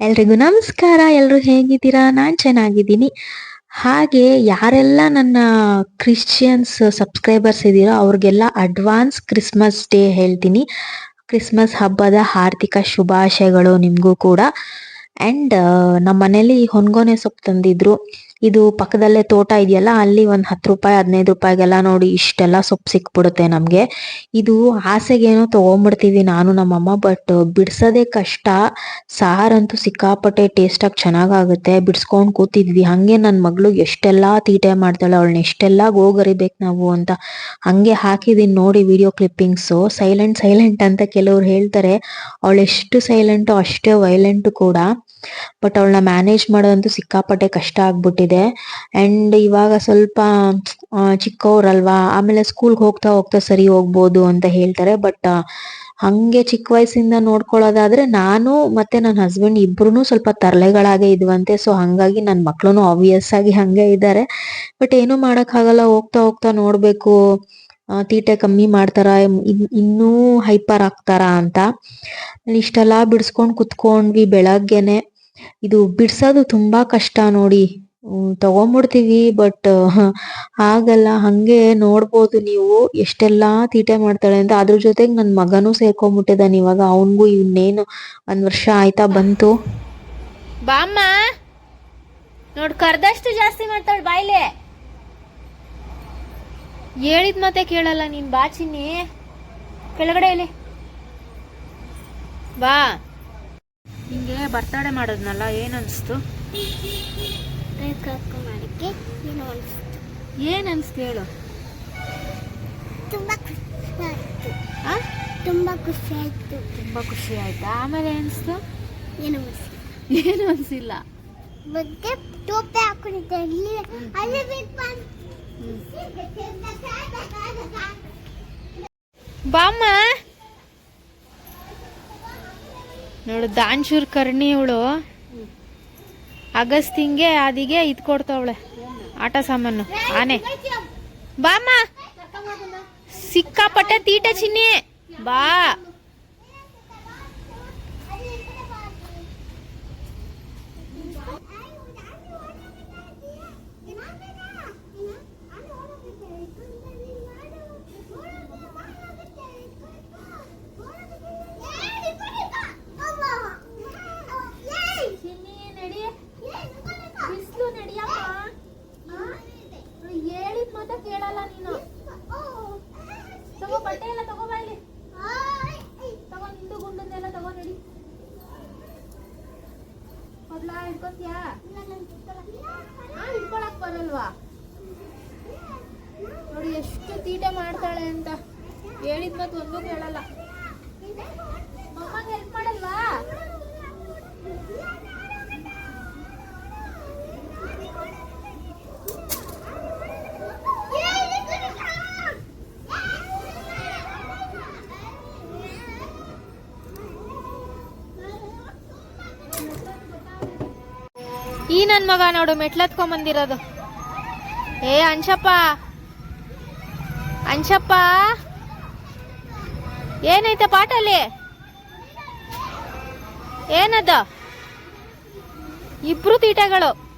ಎಲ್ರಿಗೂ ನಮಸ್ಕಾರ ಎಲ್ಲರೂ ಹೇಗಿದ್ದೀರಾ? ನಾನು ಚೆನ್ನಾಗಿದ್ದೀನಿ. ಹಾಗೆ ಯಾರೆಲ್ಲ ನನ್ನ ಕ್ರಿಶ್ಚಿಯನ್ಸ್ ಸಬ್ಸ್ಕ್ರೈಬರ್ಸ್ ಇದ್ದೀರೋ ಅವ್ರಿಗೆಲ್ಲ ಅಡ್ವಾನ್ಸ್ ಕ್ರಿಸ್ಮಸ್ ಡೇ ಹೇಳ್ತೀನಿ. ಕ್ರಿಸ್ಮಸ್ ಹಬ್ಬದ ಹಾರ್ದಿಕ ಶುಭಾಶಯಗಳು ನಿಮಗೂ ಕೂಡ. ಆ್ಯಂಡ್ ನಮ್ಮ ಮನೇಲಿ ಹೊನ್ಗೊನೆ ಸೊಪ್ಪು ತಂದಿದ್ರು. ಇದು ಪಕ್ಕದಲ್ಲೇ ತೋಟ ಇದೆಯಲ್ಲ, ಅಲ್ಲಿ ಒಂದ್ ಹತ್ತು ರೂಪಾಯಿ, ಹದಿನೈದು ರೂಪಾಯಿಗೆಲ್ಲ ನೋಡಿ ಇಷ್ಟೆಲ್ಲ ಸೊಪ್ಪು ಸಿಕ್ಬಿಡುತ್ತೆ ನಮಗೆ. ಇದು ಆಸೆಗೇನೋ ತಗೊಂಬಿಡ್ತೀವಿ ನಾನು ನಮ್ಮಮ್ಮ, ಬಟ್ ಬಿಡ್ಸೋದೇ ಕಷ್ಟ. ಸಾರಂತೂ ಸಿಕ್ಕಾಪಟ್ಟೆ ಟೇಸ್ಟಾಗಿ ಚೆನ್ನಾಗಾಗುತ್ತೆ. ಬಿಡಿಸ್ಕೊಂಡು ಕೂತಿದ್ವಿ. ಹಾಗೆ ನನ್ನ ಮಗಳು ಎಷ್ಟೆಲ್ಲ ತೀಟೆ ಮಾಡ್ತಾಳೆ, ಅವಳನ್ನ ಎಷ್ಟೆಲ್ಲ ಗೋಗರಿಬೇಕು ನಾವು ಅಂತ ಹಂಗೆ ಹಾಕಿದೀನಿ ನೋಡಿ ವಿಡಿಯೋ ಕ್ಲಿಪ್ಪಿಂಗ್ಸು ಸೈಲೆಂಟ್ ಸೈಲೆಂಟ್ ಅಂತ ಕೆಲವ್ರು ಹೇಳ್ತಾರೆ. ಅವಳೆಷ್ಟು ಸೈಲೆಂಟು ಅಷ್ಟೇ ವೈಲೆಂಟು ಕೂಡ. ಬಟ್ ಅವಳನ್ನ ಮ್ಯಾನೇಜ್ ಮಾಡೋದಂತೂ ಸಿಕ್ಕಾಪಟ್ಟೆ ಕಷ್ಟ ಆಗ್ಬಿಟ್ಟಿದೆ. ಅಂಡ್ ಇವಾಗ ಸ್ವಲ್ಪ ಚಿಕ್ಕವ್ರಲ್ವಾ? ಆಮೇಲೆ ಸ್ಕೂಲ್ಗೆ ಹೋಗ್ತಾ ಹೋಗ್ತಾ ಸರಿ ಹೋಗ್ಬೋದು ಅಂತ ಹೇಳ್ತಾರೆ. ಬಟ್ ಹಂಗೆ ಚಿಕ್ಕ ವಯಸ್ಸಿಂದ ನೋಡ್ಕೊಳ್ಳೋದಾದ್ರೆ ನಾನು ಮತ್ತೆ ನನ್ನ ಹಸ್ಬೆಂಡ್ ಇಬ್ರು ಸ್ವಲ್ಪ ತರಲೆಗಳಾಗೆ ಇದ್ವಂತೆ. ಸೊ ಹಂಗಾಗಿ ನನ್ನ ಮಕ್ಳು ಆಬ್ವಿಯಸ್ ಆಗಿ ಹಂಗೆ ಇದ್ದಾರೆ. ಬಟ್ ಏನು ಮಾಡೋಕ್ಕಾಗಲ್ಲ. ಹೋಗ್ತಾ ಹೋಗ್ತಾ ನೋಡಬೇಕು. ತೀಟೆ ಕಮ್ಮಿ ಮಾಡ್ತಾರ? ಇನ್ನೂ ಹೈಪರ್ ಆಗ್ತಾರ ಅಂತ. ಇಷ್ಟೆಲ್ಲ ಬಿಡಿಸ್ಕೊಂಡು ಕುತ್ಕೊಂಡ್ವಿ ಬೆಳಗ್ಗೆನೆ. ಇದು ಬಿಡ್ಸೋದು ತುಂಬಾ ಕಷ್ಟ ನೋಡಿ. ತಗೊಂಡ್ಬಿಡ್ತೀವಿ ಬಟ್ ಆಗಲ್ಲ, ಹಂಗೆ ನೋಡ್ಬೋದು ನೀವು ಎಷ್ಟೆಲ್ಲಾ ತೀಟೆ ಮಾಡ್ತಾಳೆ ಅಂತ. ಅದ್ರ ಜೊತೆಗೆ ನನ್ನ ಮಗನೂ ಸೇರ್ಕೊಂಡ್ಬಿಟ್ಟಿದ್ದಾನೆ ಇವಾಗ. ಅವನಿಗೂ ಇನ್ನೇನು ಒಂದ್ ವರ್ಷ ಆಯ್ತಾ ಬಂತು. ಬಾಮ್ಮ ನೋಡ್, ಕರ್ದಷ್ಟು ಜಾಸ್ತಿ ಮಾಡ್ತಾಳೆ ಬಾಯ್ಲೆ. ಹೇಳಿದ ಮತ್ತೆ ಕೇಳಲ್ಲ ನೀನ್, ಬಾ ಚಿನ್ನಿ. ಕೆಳಗಡೆ ಇಲ್ಲಿ ಬಾ. ಹಿಂಗೆ ಬರ್ತಡೆ ಮಾಡೋದ್ನಲ್ಲ ಏನ್ ಅನ್ಸ್ತು ಮಾಡಕ್ಕೆ ಏನು ಅನಿಸ್ತು? ಏನ್ ಅನ್ಸ್ತು ಹೇಳು? ತುಂಬ ಖುಷಿ ತುಂಬ ಖುಷಿ ಆಯಿತು. ತುಂಬಾ ಖುಷಿ ಆಯ್ತಾ? ಆಮೇಲೆ ಅನ್ಸ್ತು ಏನು ಖುಷಿ ಏನು ಅನ್ಸಿಲ್ಲ? ಮತ್ತೆ ಟೋಪಿ ಹಾಕೊಂಡಿದ್ದೆ. ಅಲ್ಲಿ ಅಲ್ಲಿ ಬಾಮ್ಮ! ನೋಡು, ದಾನ್ಶೂರ್ ಕರ್ಣಿ ಇವಳು. ಅಗಸ್ತಿಂಗೆ ಅದಿಗೆ ಇದು ಕೊಡ್ತಾವಳೆ. ಆಟ ಸಾಮಾನು. ಆನೆ. ಬಾಮ್ಮ. ಸಿಕ್ಕಾಪಟ್ಟೆ ತೀಟ ಚಿನ್ನಿ. ಬಾ ಚಿನ್ನಿ ನಡಿ ಬಿಸ್ಲು ನಡಿಯಪ್ಪ ಹೇಳಿದ ಮಾತ ಕೇಳಲ್ಲ ನೀನು ತಗೋ ಬಟ್ಟೆ ಎಲ್ಲ ತಗೋ ಬಾ ಇಲ್ಲಿ ತಗೋ ನಿಂದು ಗುಂಡನ್ನೆಲ್ಲ ತಗೋ ನಡಿ ಮೊದ್ಲ ಹಿಡ್ಕೊತ್ಯಾ ಹಾ ಹಿಡ್ಕೊಳಕ್ ಬರಲ್ವಾ ನೋಡಿ ಎಷ್ಟು ತೀಟೆ ಮಾಡ್ತಾಳೆ ಅಂತ ಒಂದು ಕೇಳಲ್ಲ ಮಮ್ಮಗೆ ಹೆಲ್ಪ್ ಮಾಡಲ್ವಾ? ಈ ನನ್ ಮಗ ನೋಡು ಮೆಟ್ಲತ್ಕೊಂಡ್ ಬಂದಿರೋದು ಏ ಅಂಶಪ್ಪ. ಅಂಶಪ್ಪ. ಏನೈತೆ ಅಲ್ಲಿ ಏನದ? ಇಬ್ರು ತೀಟಗಳು.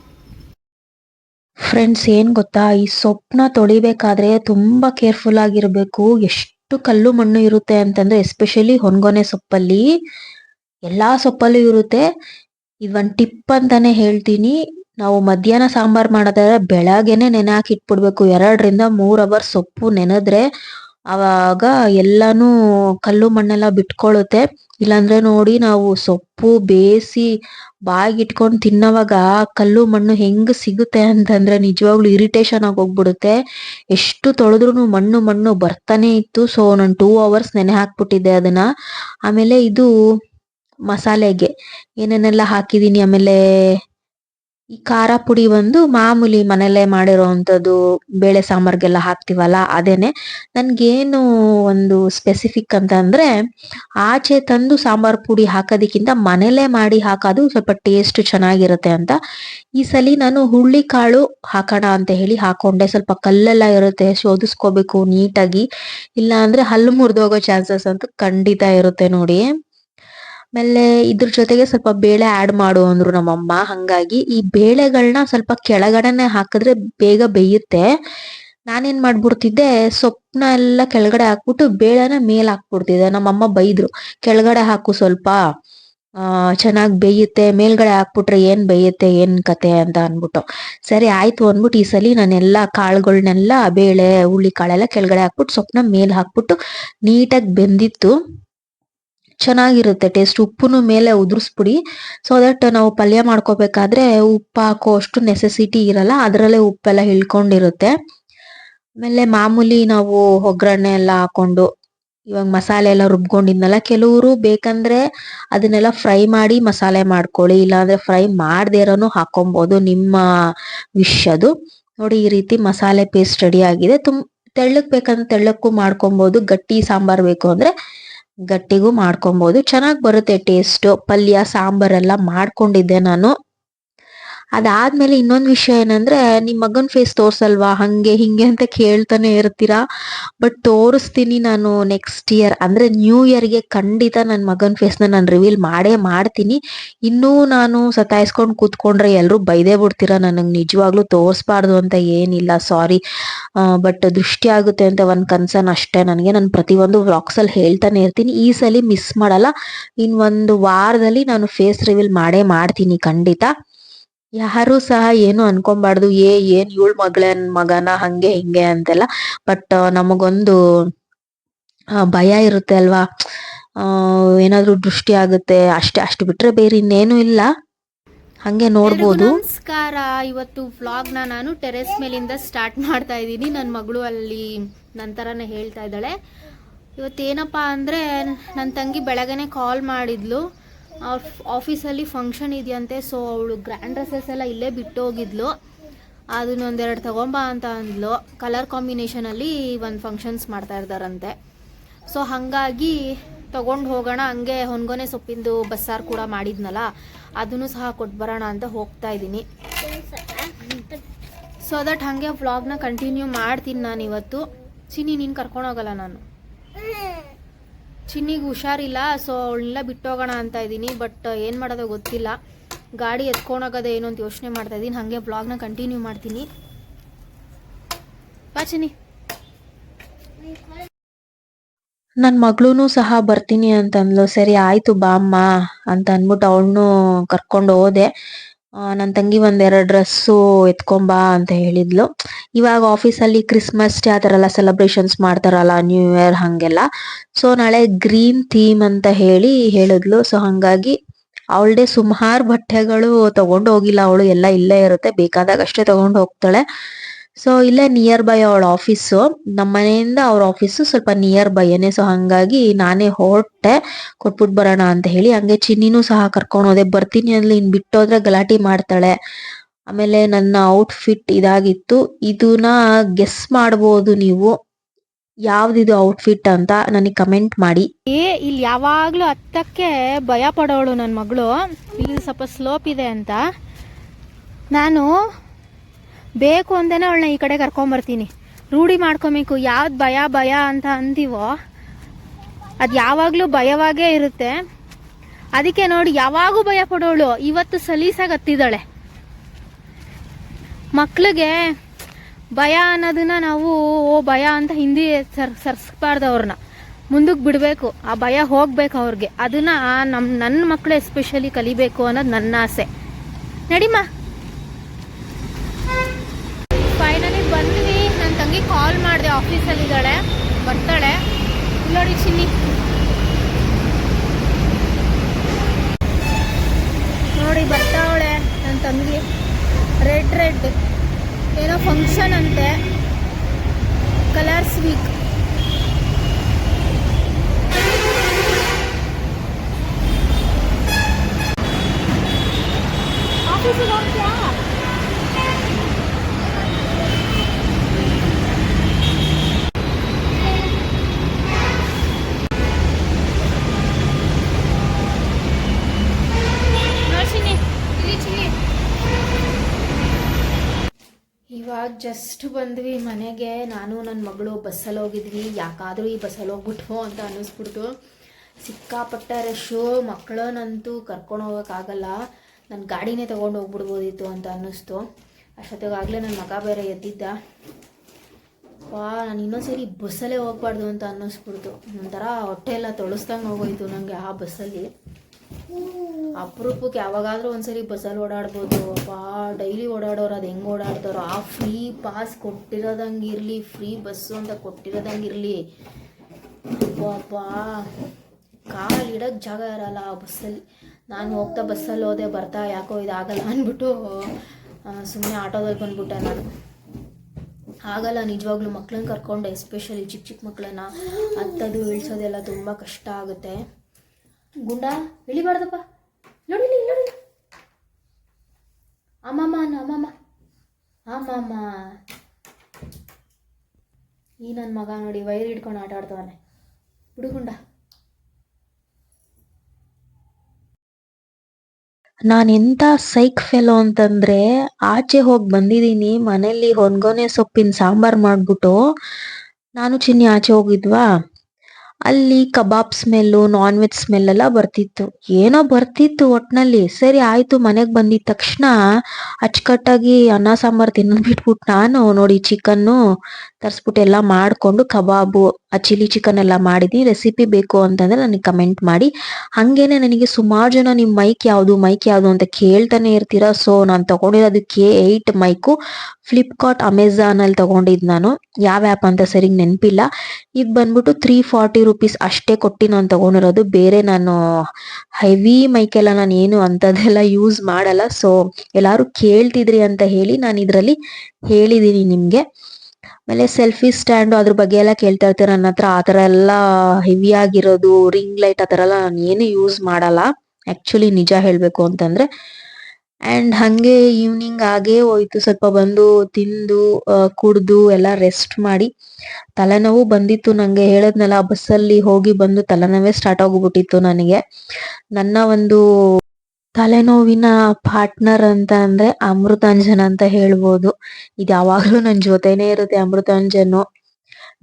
ಫ್ರೆಂಡ್ಸ್ ಏನ್ ಗೊತ್ತಾ? ಈ ಸೊಪ್ಪನ್ನ ತೊಳಿಬೇಕಾದ್ರೆ ತುಂಬಾ ಕೇರ್ಫುಲ್ ಆಗಿರ್ಬೇಕು. ಎಷ್ಟು ಕಲ್ಲು ಮಣ್ಣು ಇರುತ್ತೆ ಅಂತಂದ್ರೆ ಎಸ್ಪೆಷಲಿ ಹೊನ್ಗೊನೆ ಸೊಪ್ಪಲ್ಲಿ. ಎಲ್ಲಾ ಸೊಪ್ಪಲ್ಲೂ ಇರುತ್ತೆ. ಇದೊಂದ್ ಟಿಪ್ ಅಂತಾನೆ ಹೇಳ್ತೀನಿ. ನಾವು ಮಧ್ಯಾಹ್ನ ಸಾಂಬಾರ್ ಮಾಡೋದಾದ್ರೆ ಬೆಳಗ್ಗೆನೆ ನೆನೆ ಹಾಕಿ ಇಟ್ಬಿಡ್ಬೇಕು ಎರಡರಿಂದ ಮೂರ್ ಅವರ್ ಸೊಪ್ಪು ನೆನೆದ್ರೆ ಅವಾಗ ಎಲ್ಲಾನು ಕಲ್ಲು ಮಣ್ಣೆಲ್ಲ ಬಿಟ್ಕೊಳ್ಳುತ್ತೆ ಇಲ್ಲಾಂದ್ರೆ ನೋಡಿ ನಾವು ಸೊಪ್ಪು ಬೇಯಿಸಿ ಬಾಯಿಗೆ ಇಟ್ಕೊಂಡು ತಿನ್ನೋವಾಗ ಕಲ್ಲು ಮಣ್ಣು ಹೆಂಗ್ ಸಿಗುತ್ತೆ ಅಂತಂದ್ರೆ ನಿಜವಾಗ್ಲೂ ಇರಿಟೇಷನ್ ಆಗಿ ಹೋಗ್ಬಿಡುತ್ತೆ. ಎಷ್ಟು ತೊಳೆದ್ರು ಮಣ್ಣು ಮಣ್ಣು ಬರ್ತಾನೆ ಇತ್ತು. ಸೊ ನಾನು ಟೂ ಅವರ್ಸ್ ನೆನೆ ಹಾಕ್ಬಿಟ್ಟಿದ್ದೆ ಅದನ್ನ. ಆಮೇಲೆ ಇದು ಮಸಾಲೆಗೆ ಏನೇನೆಲ್ಲ ಹಾಕಿದೀನಿ ಆಮೇಲೆ ಈ ಖಾರ ಪುಡಿ ಬಂದು ಮಾಮೂಲಿ ಮನೇಲೆ ಮಾಡಿರೋವಂಥದ್ದು ಬೇಳೆ ಸಾಂಬಾರ್ಗೆಲ್ಲ ಹಾಕ್ತಿವಲ್ಲ, ಅದೇನೆ. ನನ್ಗೇನು ಒಂದು ಸ್ಪೆಸಿಫಿಕ್ ಅಂತ ಅಂದ್ರೆ ಆಚೆ ತಂದು ಸಾಂಬಾರ್ ಪುಡಿ ಹಾಕೋದಕ್ಕಿಂತ ಮನೇಲೆ ಮಾಡಿ ಹಾಕೋದು ಸ್ವಲ್ಪ ಟೇಸ್ಟ್ ಚೆನ್ನಾಗಿರುತ್ತೆ ಅಂತ. ಈ ಸಲ ನಾನು ಹುಳ್ಳಿ ಕಾಳು ಹಾಕೋಣ ಅಂತ ಹೇಳಿ ಹಾಕೊಂಡೆ. ಸ್ವಲ್ಪ ಕಲ್ಲೆಲ್ಲ ಇರುತ್ತೆ, ಶೋಧಿಸ್ಕೋಬೇಕು ನೀಟಾಗಿ. ಇಲ್ಲ ಅಂದ್ರೆ ಹಲ್ಲು ಮುರಿದೋಗೋ ಚಾನ್ಸಸ್ ಅಂತೂ ಖಂಡಿತ ಇರುತ್ತೆ ನೋಡಿ. ಆಮೇಲೆ ಇದ್ರ ಜೊತೆಗೆ ಸ್ವಲ್ಪ ಬೇಳೆ ಆಡ್ ಮಾಡು ಅಂದ್ರು ನಮ್ಮಮ್ಮ. ಹಂಗಾಗಿ ಈ ಬೇಳೆಗಳನ್ನ ಸ್ವಲ್ಪ ಕೆಳಗಡೆನೆ ಹಾಕಿದ್ರೆ ಬೇಗ ಬೇಯುತ್ತೆ. ನಾನೇನ್ ಮಾಡ್ಬಿಡ್ತಿದ್ದೆ ಸೊಪ್ಪನ್ನ ಎಲ್ಲ ಕೆಳಗಡೆ ಹಾಕ್ಬಿಟ್ಟು ಬೇಳೆನ ಮೇಲ್ ಹಾಕ್ಬಿಡ್ತಿದ್ದೆ. ನಮ್ಮಮ್ಮ ಬೈದ್ರು, ಕೆಳಗಡೆ ಹಾಕು ಸ್ವಲ್ಪ. ಆ, ಚೆನ್ನಾಗ್ ಬೇಯುತ್ತೆ. ಮೇಲ್ಗಡೆ ಹಾಕ್ಬಿಟ್ರೆ ಏನ್ ಬೇಯುತ್ತೆ, ಏನ್ ಕತೆ ಅಂತ ಅನ್ಬಿಟ್ಟು ಸರಿ, ಆಯ್ತು ಅಂದ್ಬಿಟ್ಟು ಈ ಸಲಿ ನಾನೆಲ್ಲ ಕಾಳುಗಳನ್ನೆಲ್ಲ ಬೇಳೆ, ಹುಳಿ ಕಾಳೆಲ್ಲ ಕೆಳಗಡೆ ಹಾಕ್ಬಿಟ್ಟು ಸೊಪ್ಪನ್ನ ಮೇಲ್ ಹಾಕ್ಬಿಟ್ಟು ನೀಟಾಗಿ ಬೆಂದಿತ್ತು. ಚೆನ್ನಾಗಿರುತ್ತೆ. ಟೇಸ್ಟ್ ಉಪ್ಪುನು ಮೇಲೆ ಉದುರಿಸ್ಬಿಡಿ. ಸೊ ದಟ್ ನಾವು ಪಲ್ಯ ಮಾಡ್ಕೋಬೇಕಾದ್ರೆ ಉಪ್ಪು ಹಾಕೋ ಅಷ್ಟು ನೆಸೆಸಿಟಿ ಇರಲ್ಲ. ಅದರಲ್ಲೇ ಉಪ್ಪೆಲ್ಲ ಇಳ್ಕೊಂಡಿರುತ್ತೆ ಆಮೇಲೆ ಮಾಮೂಲಿ ನಾವು ಒಗ್ಗರಣೆ ಎಲ್ಲ ಹಾಕೊಂಡು ಇವಾಗ ಮಸಾಲೆ ಎಲ್ಲ ರುಬ್ಕೊಂಡಿದ್ನಲ್ಲ, ಕೆಲವರು ಬೇಕಂದ್ರೆ ಅದನ್ನೆಲ್ಲ ಫ್ರೈ ಮಾಡಿ ಮಸಾಲೆ ಮಾಡ್ಕೊಳ್ಳಿ. ಇಲ್ಲಾಂದ್ರೆ ಫ್ರೈ ಮಾಡದೇ ಇರೋನು ಹಾಕೊಬಹುದು ನಿಮ್ಮ ವಿಶ್ ಅದು. ನೋಡಿ ಈ ರೀತಿ ಮಸಾಲೆ ಪೇಸ್ಟ್ ರೆಡಿ ಆಗಿದೆ. ತುಂಬ ತೆಳ್ಳಕ್ ಬೇಕಂದ್ರೆ ತೆಳ್ಳಕ್ಕೂ ಮಾಡ್ಕೊಬಹುದು ಗಟ್ಟಿ ಸಾಂಬಾರ್ ಬೇಕು ಅಂದ್ರೆ ಗಟ್ಟಿಗೂ ಮಾಡ್ಕೊಬಹುದು ಚೆನ್ನಾಗ್ ಬರುತ್ತೆ ಟೇಸ್ಟ್ ಪಲ್ಯ ಸಾಂಬಾರೆಲ್ಲ ಮಾಡ್ಕೊಂಡಿದ್ದೆ ನಾನು. ಅದಾದ್ಮೇಲೆ ಇನ್ನೊಂದು ವಿಷಯ ಏನಂದ್ರೆ ನಿಮ್ಮ ಮಗನ್ ಫೇಸ್ ತೋರ್ಸಲ್ವಾ? ಹಂಗೆ, ಹಿಂಗೆ ಅಂತ ಕೇಳ್ತಾನೆ ಇರ್ತೀರಾ? ಬಟ್ ತೋರಿಸ್ತೀನಿ ನಾನು ನೆಕ್ಸ್ಟ್ ಇಯರ್ ಅಂದ್ರೆ ನ್ಯೂ ಗೆ ಖಂಡಿತ ನನ್ನ ಮಗನ್ ಫೇಸ್ನ ನಾನು ರಿವೀಲ್ ಮಾಡೇ ಮಾಡ್ತೀನಿ. ಇನ್ನೂ ನಾನು ಸತಾಯಿಸ್ಕೊಂಡು ಕೂತ್ಕೊಂಡ್ರೆ ಎಲ್ಲರೂ ಬೈದೇ ಬಿಡ್ತೀರಾ? ನನಗೆ ನಿಜವಾಗ್ಲೂ ತೋರಿಸ್ಬಾರ್ದು ಅಂತ ಏನಿಲ್ಲ ಸಾರಿ ಬಟ್ ದೃಷ್ಟಿ ಆಗುತ್ತೆ ಅಂತ ಒಂದು ಕನ್ಸರ್ನ್ ಅಷ್ಟೇ. ನನಗೆ ನಾನು ಪ್ರತಿಯೊಂದು ವ್ಲಾಗ್ಸ್ ಅಲ್ಲಿ ಹೇಳ್ತಾನೆ ಇರ್ತೀನಿ. ಈ ಸಲ ಮಿಸ್ ಮಾಡಲ್ಲ. ಇನ್ ಒಂದು ವಾರದಲ್ಲಿ ನಾನು ಫೇಸ್ ರಿವೀಲ್ ಮಾಡೇ ಮಾಡ್ತೀನಿ ಖಂಡಿತ. ಯಾರು ಸಹ ಏನು ಅನ್ಕೊಂಬಾರ್ದು. ಏ ಏನ್ ಇವಳ್ ಮಗಳೇ ಮಗನ ಹಂಗೆ ಹಿಂಗೆ ಅಂತೆಲ್ಲ. ಬಟ್ ನಮಗೊಂದು ಭಯ ಇರುತ್ತೆ ಅಲ್ವಾ? ಏನಾದ್ರೂ ದೃಷ್ಟಿ ಆಗುತ್ತೆ. ಅಷ್ಟೇ ಅಷ್ಟು ಬಿಟ್ರೆ ಬೇರೆ ಇನ್ನೇನು ಇಲ್ಲ. ಹಂಗೆ ನೋಡ್ಬೋದು. ನಮಸ್ಕಾರ. ಇವತ್ತು ವ್ಲಾಗ್ನ ನಾನು ಟೆರೆಸ್ ಮೇಲಿಂದ ಸ್ಟಾರ್ಟ್ ಮಾಡ್ತಾ ಇದ್ದೀನಿ. ನನ್ನ ಮಗಳು ಅಲ್ಲಿ ನಂತರನೇ ಹೇಳ್ತಾ ಇದ್ದಾಳೆ. ಇವತ್ತೇನಪ್ಪ ಅಂದರೆ ನನ್ನ ತಂಗಿ ಬೆಳಗ್ಗೆನೆ ಕಾಲ್ ಮಾಡಿದ್ಲು. ಅವ್ರ ಆಫೀಸಲ್ಲಿ ಫಂಕ್ಷನ್ ಇದೆಯಂತೆ ಸೊ ಅವಳು ಗ್ರ್ಯಾಂಡ್ ಡ್ರೆಸ್ಸಸ್ ಎಲ್ಲ ಇಲ್ಲೇ ಬಿಟ್ಟು ಹೋಗಿದ್ಲು ಅದನ್ನೊಂದೆರಡು ತಗೊಂಬ ಅಂತ ಅಂದ್ಲು. ಕಲರ್ ಕಾಂಬಿನೇಷನಲ್ಲಿ ಒಂದು ಫಂಕ್ಷನ್ಸ್ ಮಾಡ್ತಾ ಇದ್ದಾರಂತೆ. ಸೊ ಹಾಗಾಗಿ ತೊಗೊಂಡು ಹೋಗೋಣ, ಹಂಗೆ ಹೊನ್ಗೊನೆ ಸೊಪ್ಪಿಂದು ಬಸ್ಸಾರು ಕೂಡ ಮಾಡಿದ್ನಲ್ಲ, ಅದನ್ನು ಸಹ ಕೊಟ್ಟು ಬರೋಣ ಅಂತ ಹೋಗ್ತಾ ಇದ್ದೀನಿ. ಸೊ ದಟ್ ಹಾಗೆ ವ್ಲಾಗ್ನ ಕಂಟಿನ್ಯೂ ಮಾಡ್ತೀನಿ ನಾನು ಇವತ್ತು ಚಿನ್ನಿ, ನೀನು ಕರ್ಕೊಂಡೋಗಲ್ಲ ನಾನು. ಚಿನ್ನಿಗೆ ಹುಷಾರಿಲ್ಲ ಸೊ ಅವಳನ್ನೆಲ್ಲ ಬಿಟ್ಟೋಗೋಣ ಅಂತ ಇದ್ದೀನಿ ಬಟ್ ಏನು ಮಾಡೋದೋ ಗೊತ್ತಿಲ್ಲ. ಗಾಡಿ ಎತ್ಕೊಂಡೋಗೋದೇ ಏನು ಅಂತ ಯೋಚನೆ ಮಾಡ್ತಾ ಇದ್ದೀನಿ. ಹಾಗೆ ಬ್ಲಾಗ್ನ ಕಂಟಿನ್ಯೂ ಮಾಡ್ತೀನಿ. ಬಾ ಚಿನ್ನಿ. ನನ್ ಮಗಳೂ ಸಹ ಬರ್ತೀನಿ ಅಂತ ಅಂದ್ಲು ಸರಿ, ಆಯ್ತು ಬಾ ಅಮ್ಮ ಅಂತ ಅಂದ್ಬಿಟ್ಟು ಅವಳನ್ನು ಕರ್ಕೊಂಡು ಹೋದೆ. ಆ, ನನ್ ತಂಗಿ ಒಂದೆರಡು ಡ್ರೆಸ್ಸು ಎತ್ಕೊಂಬಾ ಅಂತ ಹೇಳಿದ್ಲು. ಇವಾಗ ಆಫೀಸಲ್ಲಿ ಕ್ರಿಸ್ಮಸ್ ಡೇ ಆ ಥರ ಎಲ್ಲ ಸೆಲೆಬ್ರೇಷನ್ಸ್ ಮಾಡ್ತಾರಲ್ಲ ನ್ಯೂ ಇಯರ್ ಹಂಗೆಲ್ಲ. ಸೊ ನಾಳೆ ಗ್ರೀನ್ ಥೀಮ್ ಅಂತ ಹೇಳಿ ಹೇಳಿದ್ಲು. ಸೊ ಹಂಗಾಗಿ ಅವಳದೇ ಸುಮಾರು ಬಟ್ಟೆಗಳು ತಗೊಂಡು ಹೋಗಿಲ್ಲ. ಅವಳು ಎಲ್ಲ ಇಲ್ಲೇ ಇರುತ್ತೆ. ಬೇಕಾದಾಗ ಅಷ್ಟೇ ತಗೊಂಡು ಹೋಗ್ತಾಳೆ. ಸೊ ಇಲ್ಲೇ ನಿಯರ್ ಬೈ ಅವಳ ಆಫೀಸು ನಮ್ಮ ಮನೆಯಿಂದ ಅವ್ರ ಆಫೀಸು ಸ್ವಲ್ಪ ನಿಯರ್ ಬೈಯೇ ಸೊ ಹಂಗಾಗಿ ನಾನೇ ಹೊರಟೆ. ಕೊಟ್ಬಿಟ್ಟು ಬರೋಣ ಅಂತ ಹೇಳಿ ಹಂಗೆ ಚಿನ್ನಿನೂ ಸಹ ಕರ್ಕೊಂಡು ಹೋದೆ. ಬರ್ತೀನಿ ಅಲ್ಲಿ, ಇನ್ ಬಿಟ್ಟೋದ್ರೆ ಗಲಾಟೆ ಮಾಡ್ತಾಳೆ. ಆಮೇಲೆ ನನ್ನ ಔಟ್ಫಿಟ್ ಇದಾಗಿತ್ತು. ಇದನ್ನ ಗೆಸ್ ಮಾಡ್ಬೋದು ನೀವು. ಯಾವ್ದಿದು ಔಟ್ಫಿಟ್ ಅಂತ ನನಗೆ ಕಮೆಂಟ್ ಮಾಡಿ. ಏ ಇಲ್ಲಿ ಯಾವಾಗಲೂ ಹತ್ತಕ್ಕೆ ಭಯ ಪಡೋಳು ನನ್ನ ಮಗಳು. ಇಲ್ಲಿ ಸ್ವಲ್ಪ ಸ್ಲೋಪ್ ಇದೆ ಅಂತ. ನಾನು ಬೇಕು ಅಂದೇನೆ ಅವಳನ್ನ ಈ ಕಡೆ ಕರ್ಕೊಂಬರ್ತೀನಿ. ರೂಢಿ ಮಾಡ್ಕೊಬೇಕು, ಯಾವ್ದು ಭಯ ಭಯ ಅಂತ ಅಂತೀವೋ ಅದು ಯಾವಾಗಲೂ ಭಯವಾಗೇ ಇರುತ್ತೆ. ಅದಕ್ಕೆ ನೋಡಿ, ಯಾವಾಗೂ ಭಯ ಪಡೋಳು ಇವತ್ತು ಸಲೀಸಾಗಿ ಹತ್ತಿದ್ದಾಳೆ. ಮಕ್ಳಿಗೆ ಭಯ ಅನ್ನೋದನ್ನ ನಾವು, ಓ, ಭಯ ಅಂತ ಹಿಂದಿ ಸರ್, ಸರ್ಸ್ಬಾರ್ದು ಅವ್ರನ್ನ. ಮುಂದಕ್ಕೆ ಬಿಡಬೇಕು, ಆ ಭಯ ಹೋಗ್ಬೇಕು ಅವ್ರಿಗೆ. ಅದನ್ನ ನಮ್ಮ ನನ್ನ ಮಕ್ಕಳು ಎಸ್ಪೆಷಲಿ ಕಲಿಬೇಕು ಅನ್ನೋದು ನನ್ನ ಆಸೆ. ನಡಿಮ್ಮ ಫೈನಲಿ ಬಂದ್ವಿ ನನ್ನ ತಂಗಿ ಕಾಲ್ ಮಾಡಿದೆ ಆಫೀಸಲ್ಲಿದ್ದಾಳೆ ಬರ್ತಾಳೆ ನೋಡಿ ಚಿನ್ನಿ. ನೋಡಿ ಬರ್ತಾವಳೆ ನನ್ನ ತಂಗಿ ರೆಡ್ ರೆಡ್ ಏನೋ ಫಂಕ್ಷನ್ ಅಂತೆ. ಕಲರ್ಸ್ ವೀಕ್ ಆಫೀಸಿಗೆ ಹೋಗ್ತೀಯಾ ನೋಡ್ಸಿನಿ ಇಲ್ಲಿ ಚಿನ್ನಿ ಇವಾಗ ಜಸ್ಟ್ ಬಂದ್ವಿ ಮನೆಗೆ, ನಾನು ನನ್ನ ಮಗಳು ಬಸ್ಸಲ್ಲಿ ಹೋಗಿದ್ವಿ, ಯಾಕಾದರೂ ಈ ಬಸ್ಸಲ್ಲಿ ಹೋಗ್ಬಿಟ್ವು ಅಂತ ಅನ್ನಿಸ್ಬಿಡ್ತು. ಸಿಕ್ಕಾಪಟ್ಟೆ ರಶ್ಶು ಮಕ್ಕಳನ್ನಂತೂ ಕರ್ಕೊಂಡು ಹೋಗೋಕ್ಕಾಗಲ್ಲ ನನ್ನ ಗಾಡಿನೇ ತೊಗೊಂಡು ಹೋಗ್ಬಿಡ್ಬೋದಿತ್ತು ಅಂತ ಅನ್ನಿಸ್ತು. ಅಷ್ಟೊತ್ತಿಗಾಗಲೇ ನನ್ನ ಮಗ ಬೇರೆ ಎದ್ದಿದ್ದ. ವಾ, ನಾನು ಇನ್ನೊಂದ್ಸರಿ ಬಸ್ಸಲ್ಲೇ ಹೋಗ್ಬಾರ್ದು ಅಂತ ಅನ್ನಿಸ್ಬಿಡ್ತು. ಒಂಥರ ಹೊಟ್ಟೆ ಎಲ್ಲ ತೊಳಸ್ದಂಗೆ ಹೋಗೋಯ್ತು ನನಗೆ ಆ ಬಸ್ಸಲ್ಲಿ. ಅಪರೂಪಕ್ಕೆ ಯಾವಾಗಾದ್ರೂ ಒಂದ್ಸರಿ ಬಸ್ಸಲ್ಲಿ ಓಡಾಡ್ಬೋದು. ಅಪ್ಪ, ಡೈಲಿ ಓಡಾಡೋರು ಅದು ಹೆಂಗೆ ಓಡಾಡ್ತಾರೋ? ಆ ಫ್ರೀ ಪಾಸ್ ಕೊಟ್ಟಿರೋದಂಗೆ ಇರಲಿ, ಫ್ರೀ ಬಸ್ಸು ಅಂತ ಕೊಟ್ಟಿರೋದಂಗೆ ಇರಲಿ. ಅಪ್ಪ ಕಾಲು ಇಡೋಕ್ಕೆ ಜಾಗ ಇರಲ್ಲ ಆ ಬಸ್ಸಲ್ಲಿ. ನಾನು ಹೋಗ್ತಾ ಬಸ್ಸಲ್ಲಿ ಹೋದೆ, ಬರ್ತಾ ಯಾಕೋ ಇದಾಗಲ್ಲ ಅಂದ್ಬಿಟ್ಟು ಸುಮ್ಮನೆ ಆಟೋದಲ್ಲಿ ಬಂದ್ಬಿಟ್ಟೆ ನಾನು. ಆಗಲ್ಲ, ನಿಜವಾಗ್ಲೂ ಮಕ್ಳನ್ನ ಕರ್ಕೊಂಡೆ, ಎಸ್ಪೆಷಲಿ ಚಿಕ್ಕ ಚಿಕ್ಕ ಮಕ್ಕಳನ್ನ ಹತ್ತದು ಇಳಿಸೋದೆಲ್ಲ ತುಂಬ ಕಷ್ಟ ಆಗುತ್ತೆ. ಗುಂಡ ಇಳಿಬಾರ್ದಪ್ಪ. ನೋಡಿ ಇಲ್ಲಿ, ನೋಡಿ. ಅಮ್ಮಮ್ಮ ಅನ್ನು ಅಮ್ಮಮ್ಮ. ಅಮ್ಮಮ್ಮ. ಈ ನನ್ನ ಮಗ ನೋಡಿ ವೈರ್ ಹಿಡ್ಕೊಂಡು ಆಟ ಆಡ್ತವನೆ. ಹುಡುಗುಂಡ ಎಂಥ ಸೈಕ್ ಫೆಲೋ ಅಂತಂದ್ರೆ ಆಚೆ ಹೋಗಿ ಬಂದಿದ್ದೀನಿ ಮನೇಲಿ ಹೊನ್ಗೊನೆ ಸೊಪ್ಪಿನ ಸಾಂಬಾರ್ ಮಾಡ್ಬಿಟ್ಟು. ನಾನು ಚಿನ್ನಿ ಆಚೆ ಹೋಗಿದ್ವಾ? ಅಲ್ಲಿ kebab smell non veg smell ಎಲ್ಲ ಬರ್ತಿತ್ತು. ಏನೋ ಬರ್ತಿತ್ತು ಒಟ್ನಲ್ಲಿ. ಸರಿ, ಆಯ್ತು, ಮನೆಗೆ ಬಂದಿದ ತಕ್ಷಣ ಅಚ್ಚುಕಟ್ಟಾಗಿ ಅನ್ನ ಸಾಂಬಾರ್ ತಿನ್ನೋದ್ ಬಿಟ್ಬಿಟ್ಟು ನಾನು ನೋಡಿ ಚಿಕನ್ನು ತರಿಸ್ಬಿಟ್ಟು ಎಲ್ಲ ಮಾಡಿಕೊಂಡು ಕಬಾಬು, ಆ ಚಿಲ್ಲಿ ಚಿಕನ್ ಎಲ್ಲ ಮಾಡಿದ್ದೀನಿ. ರೆಸಿಪಿ ಬೇಕು ಅಂತಂದ್ರೆ ನನಗೆ ಕಮೆಂಟ್ ಮಾಡಿ. ಹಾಗೇನೆ ನನಗೆ ಸುಮಾರು ಜನ ನಿಮ್ಮ ಮೈಕ್ ಯಾವುದು ಮೈಕ್ ಯಾವುದು ಅಂತ ಕೇಳ್ತಾನೆ ಇರ್ತೀರಾ? ಸೊ ನಾನು ತೊಗೊಂಡಿರೋದು ಕೆ ಏಯ್ಟ್ ಮೈಕು ಫ್ಲಿಪ್ಕಾರ್ಟ್ ಅಮೆಝಾನಲ್ಲಿ ತೊಗೊಂಡಿದ್ದು ನಾನು. ಯಾವ ಆ್ಯಪ್ ಅಂತ ಸರಿಗೆ ನೆನಪಿಲ್ಲ. ಇದು ಬಂದ್ಬಿಟ್ಟು ತ್ರೀ ಫಾರ್ಟಿ ರುಪೀಸ್ ಅಷ್ಟೇ ಕೊಟ್ಟು ನಾನು ತಗೊಂಡಿರೋದು. ಬೇರೆ ನಾನು ಹೆವಿ ಮೈಕೆಲ್ಲ ನಾನು ಏನು ಅಂಥದ್ದೆಲ್ಲ ಯೂಸ್ ಮಾಡಲ್ಲ. ಸೊ ಎಲ್ಲರೂ ಕೇಳ್ತಿದ್ರಿ ಅಂತ ಹೇಳಿ ನಾನು ಇದರಲ್ಲಿ ಹೇಳಿದ್ದೀನಿ ನಿಮಗೆ. ಆಮೇಲೆ ಸೆಲ್ಫಿ ಸ್ಟ್ಯಾಂಡು ಅದ್ರ ಬಗ್ಗೆ ಎಲ್ಲ ಕೇಳ್ತಾ ಇರ್ತಾರೆ ನನ್ನ ಹತ್ರ, ಆ ಎಲ್ಲ ಹೆವಿ ಆಗಿರೋದು ರಿಂಗ್ ಲೈಟ್ ಆ ಎಲ್ಲ ನಾನು ಏನು ಯೂಸ್ ಮಾಡಲ್ಲ. ಆ್ಯಕ್ಚುಲಿ ನಿಜ ಹೇಳಬೇಕು ಅಂತಂದ್ರೆ ಆ್ಯಂಡ್ ಹಾಗೆ ಈವ್ನಿಂಗ್ ಆಗೇ ಹೋಯ್ತು, ಸ್ವಲ್ಪ ಬಂದು ತಿಂದು ಕುಡ್ದು ಎಲ್ಲ ರೆಸ್ಟ್ ಮಾಡಿ. ತಲೆನೋವು ಬಂದಿತ್ತು ನನಗೆ ಹೇಳದ್ನಲ್ಲ, ಬಸ್ಸಲ್ಲಿ ಹೋಗಿ ಬಂದು ತಲೆನೋವೇ ಸ್ಟಾರ್ಟ್ ಆಗೋಗ್ಬಿಟ್ಟಿತ್ತು ನನಗೆ. ನನ್ನ ಒಂದು ತಲೆನೋವಿನ ಪಾರ್ಟ್ನರ್ ಅಂತ ಅಂದ್ರೆ ಅಮೃತಾಂಜನ್ ಅಂತ ಹೇಳ್ಬೋದು. ಇದು ಯಾವಾಗ್ಲೂ ನನ್ ಜೊತೆನೆ ಇರುತ್ತೆ ಅಮೃತಾಂಜನ್.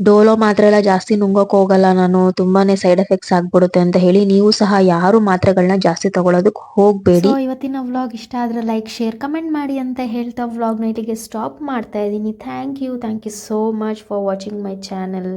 ಡೋಲೋ ಮಾತ್ರೆ ಎಲ್ಲ ಜಾಸ್ತಿ ನುಂಗೋಕ್ ಹೋಗಲ್ಲ ನಾನು, ತುಂಬಾನೇ ಸೈಡ್ ಎಫೆಕ್ಟ್ಸ್ ಆಗ್ಬಿಡುತ್ತೆ ಅಂತ ಹೇಳಿ ನೀವು ಸಹ ಯಾರು ಮಾತ್ರೆಗಳನ್ನ ಜಾಸ್ತಿ ತಗೊಳೋದಕ್ಕೆ ಹೋಗ್ಬೇಡಿ. ಇವತ್ತಿನ ವ್ಲಾಗ್ ಇಷ್ಟ ಆದ್ರೆ ಲೈಕ್ ಶೇರ್ ಕಮೆಂಟ್ ಮಾಡಿ ಅಂತ ಹೇಳ್ತಾ ವ್ಲಾಗ್ ಇಲ್ಲಿಗೆ ಸ್ಟಾಪ್ ಮಾಡ್ತಾ ಇದ್ದೀನಿ thank you thank you so much for watching my channel